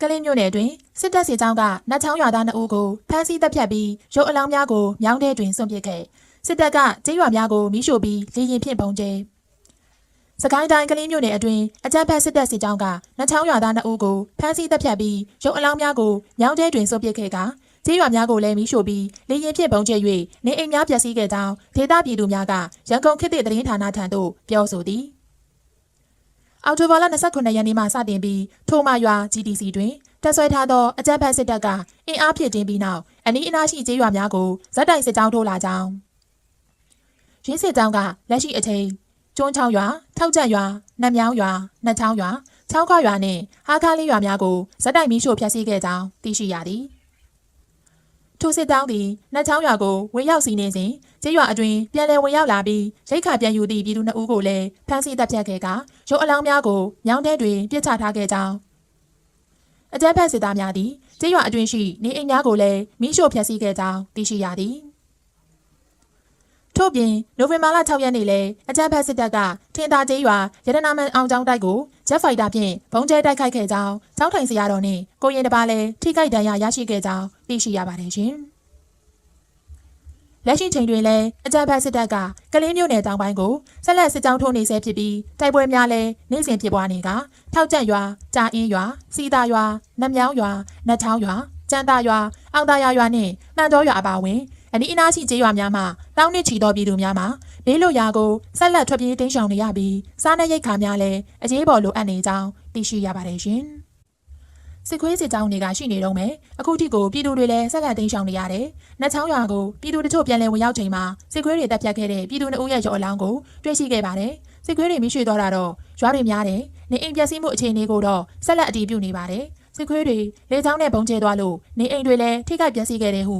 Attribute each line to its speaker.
Speaker 1: ကလင်းမြို့နယ်တွင်စစ်တပ်စစ်ကြောင်းကနတ်ချောင်းရွာသား2ဦးကိုဖမ်းဆီးတပ်ဖြတ်ပြီးရုပ်အလောင်းများကိုမြောင်းထဲတွင်စွန့်ပစ်ခဲ့စစ်တပ်ကကျေးရွာများကိုမိရှို့ပြီးလေရင်ဖြင့်ပုံကျဲစကိုင်းတိုင်းကလင်းမြို့နယ်အတွင်းအကြမ်းဖက်စစ်တပ်စစ်ကြောင်းကနတ်ချောင်းရွာသား2ဦးကိုဖမ်းဆီးတပ်ဖြတ်ပြီးရုပ်အလောင်းများကိုမြောင်းထဲတွင်စွန့်ပစ်ခဲ့ကကျေးရွာများကိုလည်းမိရှို့ပြီးလေရင်ဖြင့်ပုံကျဲ၍နေအိမ်များပျက်စီးခဲ့ကြောင်းဒေသပြည်သူများကရန်ကုန်ခေတ်သစ်သတင်းဌာနထံသို့ပြောဆိုသည် အော်တိုဘာလ29ရက်နေ့မှစတင်ပြီးထိုမာရွာ GDC တွင်တက်ဆွဲထားသောအကြမ်းဖက်စစ်တပ်ကအင်အားဖြည့်တင်းပြီးနောက်အနီးအနားရှိကျေးရွာများကိုဇက်တိုင်စစ်ကြောင်းထိုးလာကြောင်းရင်းစစ်ကြောင်းကလက်ရှိအချိန်ကျွန်းချောင်းရွာထောက်ကျက်ရွာနတ်မြောင်းရွာနှက်ချောင်းရွာချောင်းခွရွာနှင့်ဟာကားလေးရွာများကိုဇက်တိုင်မီးရှို့ဖျက်ဆီးခဲ့ကြောင်းသိရှိရသည် ထိုစစ်တောင်းသည်နှက်ချောင်းရွာကိုဝင်ရောက်စီးနေစဉ်ကျေးရွာအတွင်းပြန်လည်ဝင်ရောက်လာပြီးရိတ်ခါပြန်ယူသည့်ပြည်သူနှစ်ဦးကိုလည်းဖမ်းဆီးတပ်ဖြတ်ခဲ့ကရုပ်အလောင်းများကိုမြောင်းထဲတွင်ပြစ်ချထားခဲ့ကြောင်းအကြမ်းဖက်စစ်သားများသည်ကျေးရွာအတွင်းရှိနေအိမ်များကိုလည်းမိရှို့ဖျက်ဆီးခဲ့ကြောင်းသိရှိရသည် ထို့ပြင်နိုဝင်ဘာလ6ရက်နေ့လဲအကြမ်းဖက်စစ်တပ်ကထင်သာကျေးရွာရတနာမန်အောင်ကျောင်းတိုက်ကိုဂျက်ဖိုက်တာဖြင့်ဘုံကျဲတိုက်ခိုက်ခဲ့ကြောင်းကျောင်းထိုင်စရာတော်နှင့်ကိုရင်တစ်ပါးလည်းထိခိုက်ဒဏ်ရာရရှိခဲ့ကြောင်းသိရှိရပါတယ်ရှင်။လက်ရှိချိန်တွင်လည်းအကြမ်းဖက်စစ်တပ်ကကလင်းမြို့နယ်တောင်ပိုင်းကိုဆက်လက်စစ်ကြောင်းထိုးနေဆဲဖြစ်ပြီးတိုက်ပွဲများလည်းနေ့စဉ်ဖြစ်ပွားနေကထောက်ကျက်ရွာ၊ကြာအင်းရွာ၊စီတာရွာ၊နတ်မြောင်းရွာ၊နတ်ချောင်းရွာ၊ကျန်တာရွာ၊အောင်တာရွာရွာနှင့်မှန်တော်ရွာအပါအဝင် အနီးအနားရှိကျေးရွာများမှာတောင်းနှင့်ချီတော်ပြည်သူများမှာဘေးလွတ်ရာကိုဆက်လက်ထွက်ပြေးတိမ်းရှောင်နေရပြီးစားနပ်ရိက္ခာများလည်းအရေးပေါ်လိုအပ်နေကြောင်းသိရှိရပါတယ်ရှင်။စစ်ခွေးစစ်ကြောင်းတွေကရှိနေတော့မယ်အခုထိကိုပြည်သူတွေလည်းဆက်လက်တိမ်းရှောင်နေရတယ်။နတ်ချောင်းရွာကိုပြည်သူတချို့ပြန်လည်ဝင်ရောက်ချိန်မှာစစ်ခွေးတွေတပ်ဖြတ်ခဲ့တဲ့ပြည်သူနှုတ်ရဲ့ရော်အလောင်းကိုတွေ့ရှိခဲ့ပါတယ်။စစ်ခွေးတွေမိရွှေသွားတာတော့ရွာတွေများတယ်။နေအိမ်ပျက်စီးမှုအခြေအနေကိုတော့ဆက်လက်အတည်ပြုနေပါတယ်။စစ်ခွေးတွေလေချောင်းနဲ့ပုံကျဲသွားလို့နေအိမ်တွေလည်းထိခိုက်ပျက်စီးခဲ့တဲ့ဟု